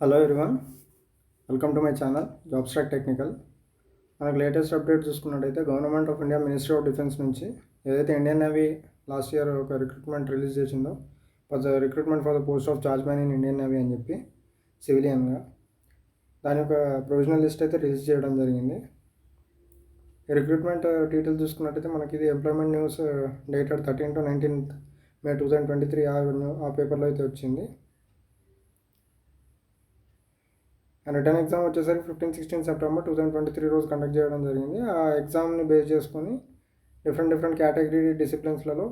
Hello everyone welcome to my channel job స్ట్రాక్ technical మనకు latest update చూసుకున్నట్టయితే government of India ministry of defence నుంచి ఏదైతే Indian navy last year ఒక recruitment release చేసిందో for recruitment for the post of charge man in Indian navy అని చెప్పి సివిలియన్గా దాని యొక్క ప్రొవిజనల్ లిస్ట్ అయితే రిలీజ్ చేయడం జరిగింది. రిక్రూట్మెంట్ డీటెయిల్స్ uh, చూసుకున్నట్టయితే మనకి ఇది employment news dated thirteen to nineteenth May two thousand twenty three ఆ పేపర్లో అయితే వచ్చింది అండ్ రిటర్న్ ఎగ్జామ్ వచ్చేసరికి fifteen sixteen September two thousand twenty three రోజు కండక్ట్ చేయడం జరిగింది. ఆ ఎగ్జామ్ని బేస్ చేసుకొని డిఫరెంట్ డిఫరెంట్ కేటగిరీ డిసిప్లిన్స్లలో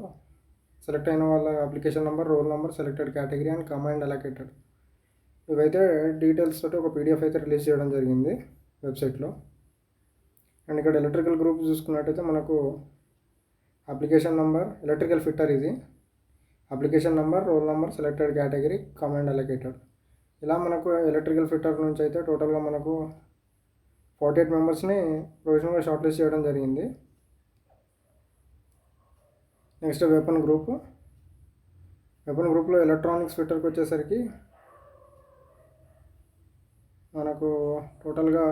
సెలెక్ట్ అయిన వాళ్ళ application number roll number selected category and command allocated. ఇవైతే డీటెయిల్స్ తోటి ఒక పీడిఎఫ్ అయితే రిలీజ్ చేయడం జరిగింది వెబ్సైట్లో. అండ్ ఇక్కడ ఎలక్ట్రికల్ గ్రూప్ చూసుకున్నట్టయితే మనకు అప్లికేషన్ నెంబర్ ఎలక్ట్రికల్ ఫిట్టర్ ఇది. Application number roll number selected category command allocated. ఇలా మనకు ఎలక్ట్రికల్ ఫిట్టర్ నుంచి అయితే టోటల్గా మనకు ఫార్టీ ఎయిట్ మెంబర్స్ని ప్రొవిజనల్గా షార్ట్ లిస్ట్ చేయడం జరిగింది. నెక్స్ట్ వెపన్ గ్రూప్ వెపన్ గ్రూప్లో ఎలక్ట్రానిక్స్ ఫిట్టర్కి వచ్చేసరికి మనకు టోటల్గా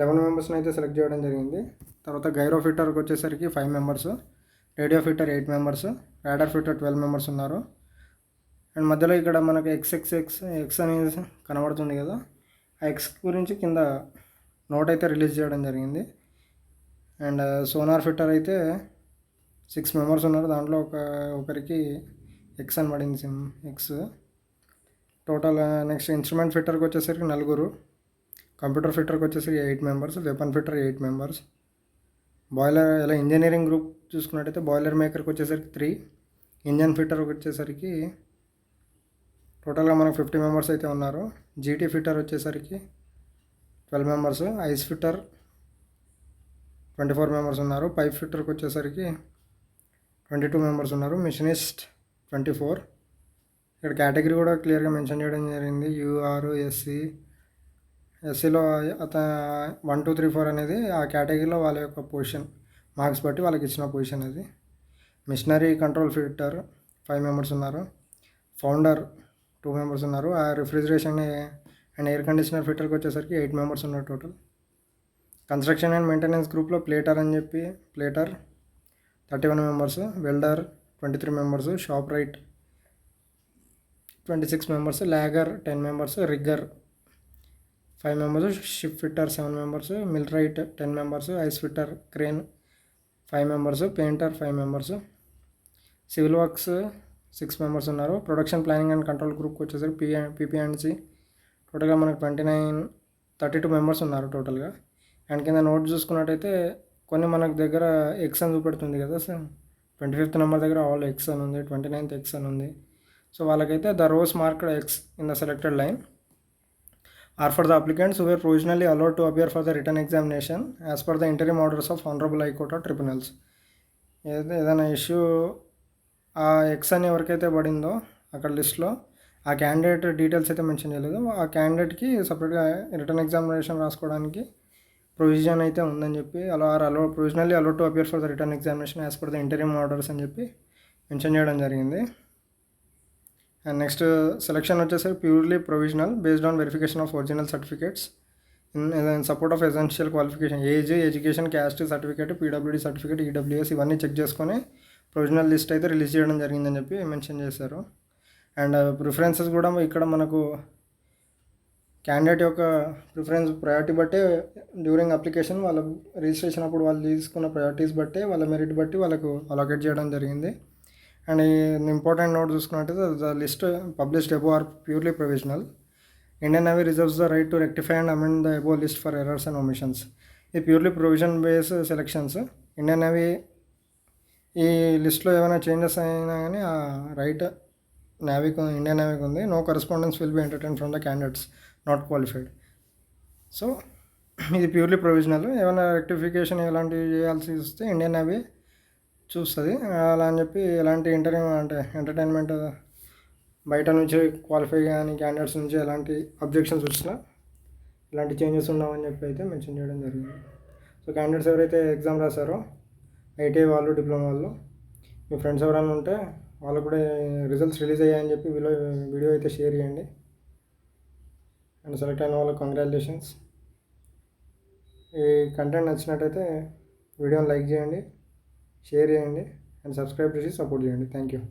లెవెన్ మెంబర్స్ని అయితే సెలెక్ట్ చేయడం జరిగింది. తర్వాత గైరో ఫిట్టర్కి వచ్చేసరికి five members radio fitter eight members radar fitter twelve members ఉన్నారు. అండ్ మధ్యలో ఇక్కడ మనకు ఎక్స్ ఎక్స్ ఎక్స్ ఎక్స్ అనేది కనబడుతుంది కదా. ఆ ఎక్స్ గురించి కింద నోట్ అయితే రిలీజ్ చేయడం జరిగింది. అండ్ సోనార్ ఫిట్టర్ అయితే సిక్స్ మెంబర్స్ ఉన్నారు. దాంట్లో ఒక ఒకరికి ఎక్స్ అని పడింది సిమ్ ఎక్స్ టోటల్ నెక్స్ట్ ఇన్స్ట్రుమెంట్ ఫిట్టర్కి వచ్చేసరికి నలుగురు. కంప్యూటర్ ఫిట్టర్కి వచ్చేసరికి eight members weapon fitter eight members boiler ఇలా ఇంజనీరింగ్ గ్రూప్ చూసుకున్నట్టయితే బాయిలర్ మేకర్కి వచ్చేసరికి త్రీ ఇంజన్ ఫిట్టర్కి వచ్చేసరికి టోటల్గా మనకు ఫిఫ్టీ మెంబర్స్ అయితే ఉన్నారు. జీటీ ఫిట్టర్ వచ్చేసరికి twelve members ICE fitter twenty four members ఉన్నారు. పైప్ ఫిట్టర్కి వచ్చేసరికి ట్వంటీ టూ మెంబర్స్ ఉన్నారు. Machinist twenty four. ఇక్కడ కేటగిరీ కూడా క్లియర్గా మెన్షన్ చేయడం జరిగింది. యూఆర్ ఎస్సీ ఎస్సీలో అత వన్ టూ త్రీ ఫోర్ అనేది ఆ కేటగిరీలో వాళ్ళ యొక్క పొజిషన్ మార్క్స్ బట్టి వాళ్ళకి ఇచ్చిన పొజిషన్ అది. Machinery control fitter five members ఉన్నారు. ఫౌండర్ టూ మెంబర్స్ ఉన్నారు. ఆ రిఫ్రిజిరేషన్ అండ్ ఎయిర్ కండిషనర్ ఫిట్టర్కి వచ్చేసరికి ఎయిట్ మెంబర్స్ ఉన్నారు టోటల్ కన్స్ట్రక్షన్ అండ్ మెయింటెనెన్స్ గ్రూప్లో ప్లేటర్ అని చెప్పి plater thirty one members welder twenty three members shop right twenty six members lagger ten members rigger five members ship fitter seven members millwright ten members ICE fitter crane five members painter five members civil works six members ఉన్నారు. Production planning and control గ్రూప్కి వచ్చేసరికి P PP and C. టోటల్గా మనకు twenty nine thirty two members ఉన్నారు టోటల్గా. And కింద note చూసుకున్నట్టయితే కొన్ని మనకు దగ్గర ఎక్స్ అని చూపెడుతుంది కదా సార్. ట్వంటీ ఫిఫ్త్ నెంబర్ దగ్గర ఆల్ ఎక్స్ అని ఉంది ట్వంటీ నైన్త్ ఎక్స్ అని ఉంది. సో వాళ్ళకైతే the rows marked X in the selected line. Are for the applicants where provisionally allowed to appear for the written examination as per the interview orders of honourable high court or tribunals. ఏదైతే ఏదైనా issue ఆ X అని ఎవరికైతే పడిందో అక్కడ లిస్ట్లో ఆ candidate details అయితే మెన్షన్ చేయలేదు. ఆ క్యాండిడేట్కి సపరేట్గా రిటర్న్ ఎగ్జామినేషన్ రాసుకోవడానికి ప్రొవిజన్ అయితే ఉందని చెప్పి అలా are allow provisionally allow to appear for the written examination as per the interview orders అని చెప్పి మెన్షన్ చేయడం జరిగింది. అండ్ నెక్స్ట్ సెలక్షన్ వచ్చేసరికి purely provisional based on verification of original certificates in support of essential qualification age education caste certificate PWD certificate EWS ఇవన్నీ check చేసుకొని provisional list అయితే release చేయడం జరిగిందని చెప్పి మెన్షన్ చేశారు. అండ్ ప్రిఫరెన్సెస్ కూడా ఇక్కడ మనకు క్యాండిడేట్ యొక్క ప్రిఫరెన్స్ ప్రయారిటీ బట్టే డ్యూరింగ్ అప్లికేషన్ వాళ్ళ రిజిస్ట్రేషన్ అప్పుడు వాళ్ళు తీసుకున్న ప్రయారిటీస్ బట్టే వాళ్ళ మెరిట్ బట్టి వాళ్ళకు అలొకేట్ చేయడం జరిగింది. అండ్ ఇంపార్టెంట్ నోట్ చూసుకున్నట్టయితే the list published above are purely provisional. Indian navy reserves the right to rectify and amend the above list for errors and omissions ఇది purely provision base selections. Indian navy ఈ లిస్ట్లో ఏమైనా changes అయినా కానీ ఆ right Navik Indian Navik ఉంది. No correspondence will be entertain from the candidates not qualified. So ఇది purely provisional. ఏమైనా రెక్టిఫికేషన్ ఎలాంటివి చేయాల్సి వస్తే ఇండియన్ నావీ చూస్తుంది. అలా అని చెప్పి ఎలాంటి ఇంటర్వ్యూ అంటే ఎంటర్టైన్మెంట్ బయట నుంచి క్వాలిఫై కానీ క్యాండిడేట్స్ నుంచి ఎలాంటి అబ్జెక్షన్స్ వచ్చినా ఇలాంటి చేంజెస్ ఉండవని చెప్పి అయితే మెన్షన్ చేయడం జరిగింది. సో క్యాండిడేట్స్ ఎవరైతే ఎగ్జామ్ రాశారో ఐటీఐ వాళ్ళు డిప్లొమా వాళ్ళు మీ ఫ్రెండ్స్ ఎవరైనా ఉంటే వాళ్ళు కూడా రిజల్ట్స్ రిలీజ్ అయ్యాయని చెప్పి వీడియో వీడియో అయితే షేర్ చేయండి. అండ్ సెలెక్ట్ అయిన వాళ్ళకి కంగ్రాచులేషన్స్ ఈ కంటెంట్ నచ్చినట్టయితే వీడియోని లైక్ చేయండి షేర్ చేయండి అండ్ సబ్స్క్రైబ్ చేసి సపోర్ట్ చేయండి. Thank you